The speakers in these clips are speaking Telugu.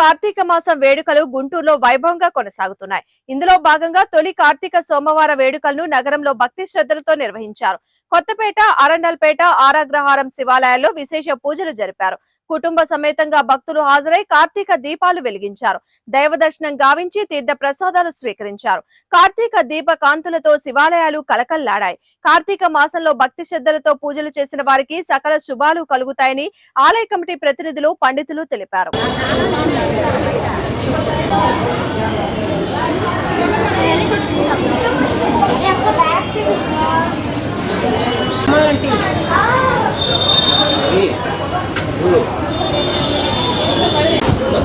కార్తీక మాసం వేడుకలు గుంటూరులో వైభవంగా కొనసాగుతున్నాయి. ఇందులో భాగంగా తొలి కార్తీక సోమవార వేడుకలను నగరంలో భక్తి శ్రద్ధలతో నిర్వహించారు. కొత్తపేట అరండల్పేట ఆరాగ్రహారం శివాలయాల్లో విశేష పూజలు జరిపారు. కుటుంబ సమేతంగా భక్తులు హాజరై కార్తీక దీపాలు వెలిగించారు. దైవ దర్శనం గావించి తీర్థ ప్రసాదాలు స్వీకరించారు. కార్తీక దీప కాంతులతో శివాలయాలు కలకల్లాడాయి. కార్తీక మాసంలో భక్తి శ్రద్ధలతో పూజలు చేసిన వారికి సకల శుభాలు కలుగుతాయని ఆలయ కమిటీ ప్రతినిధులు పండితులు తెలిపారు.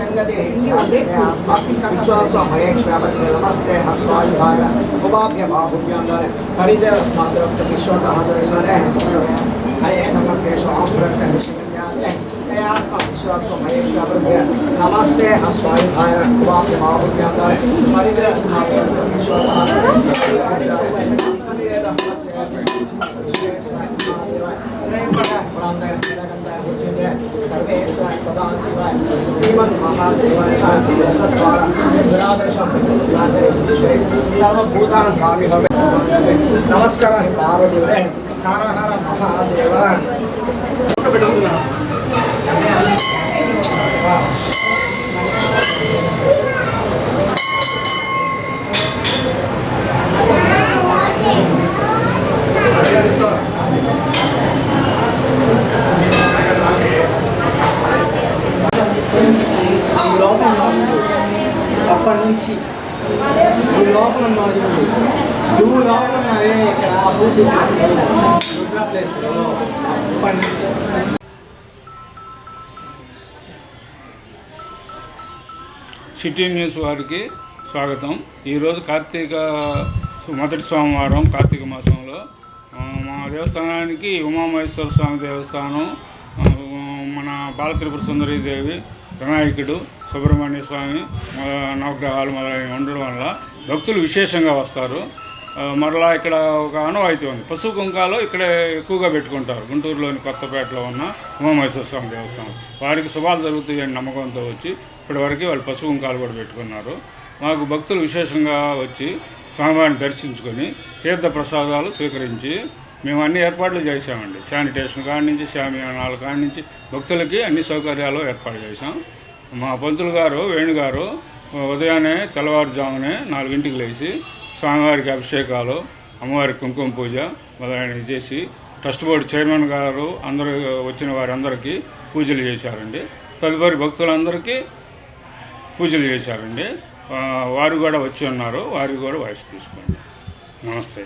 ಶಂಗದೆ ವಿಶ್ವಾಸ ಮಹೇಶ್ ವ್ಯಾಪಕ ನಮಸ್ತೆ ಹಸ್ವಾಯುಭಾಗ ಉಪಾಭ್ಯ ಬಾಹುಭ್ಯಾಂಗಾನೆ ಹರಿಜರ ಸ್ಮಾತ್ರ ವಿಶ್ವದ ಹಾಜರಿದ್ದಾರೆ ಅನೇಕ ಸಮಸ್ಯೆಷು ಆಂಬ್ರಸ್ विश्वास को महेश व्यापक नमस्ते हस्वाय भाई उपाभ्य बाहुभ्यांगाने हरिजर स्मात्र विश्वद हाजरिದ್ದಾರೆ नमस्कार पार्वती महादेव నుంచి ఈ లోపల ఉన్నది నువ్వు లోపల ఉన్నదే ఇక్కడ అభివృద్ధి రుద్ర ప్లేస్లో అప్పటి నుంచి సిటీ న్యూస్ వారికి స్వాగతం. ఈరోజు కార్తీక మొదటి సోమవారం కార్తీక మాసంలో. మా దేవస్థానానికి ఉమామహేశ్వర స్వామి దేవస్థానం మన బాలత్రిపుర సుందరీదేవి వినాయకుడు సుబ్రహ్మణ్య స్వామి నవగ్రహాలు మొదలైనవి ఉండడం వల్ల భక్తులు విశేషంగా వస్తారు. మరలా ఇక్కడ ఒక అనువాయితీ ఉంది. పశువు కుంకాలు ఇక్కడే ఎక్కువగా పెట్టుకుంటారు. గుంటూరులోని కొత్తపేటలో ఉన్న ఉమామహేశ్వర స్వామి దేవస్థానం. వారికి శుభాలు జరుగుతాయి అని నమ్మకంతో వచ్చి ఇప్పటివరకు వాళ్ళు పశు కుంకాలు కూడా పెట్టుకున్నారు. మాకు భక్తులు విశేషంగా వచ్చి స్వామివారిని దర్శించుకొని తీర్థ ప్రసాదాలు స్వీకరించి మేము అన్ని ఏర్పాట్లు చేశామండి. శానిటేషన్ కాడి నుంచి శామియానాల కాడి నుంచి భక్తులకి అన్ని సౌకర్యాలు ఏర్పాటు చేశాం. మా పంతులు గారు వేణుగారు ఉదయాన్నే తెల్లవారుజామునే నాలుగింటికి లేచి స్వామివారికి అభిషేకాలు అమ్మవారికి కుంకుమ పూజ మొదలైనవి చేసి ట్రస్ట్ బోర్డు చైర్మన్ గారు అందరూ వచ్చిన వారందరికీ పూజలు చేశారండి. తదుపరి భక్తులందరికీ పూజలు చేశారండి. వారు కూడా వచ్చి ఉన్నారు. వారికి కూడా వాయిస్ తీసుకోండి. నమస్తే.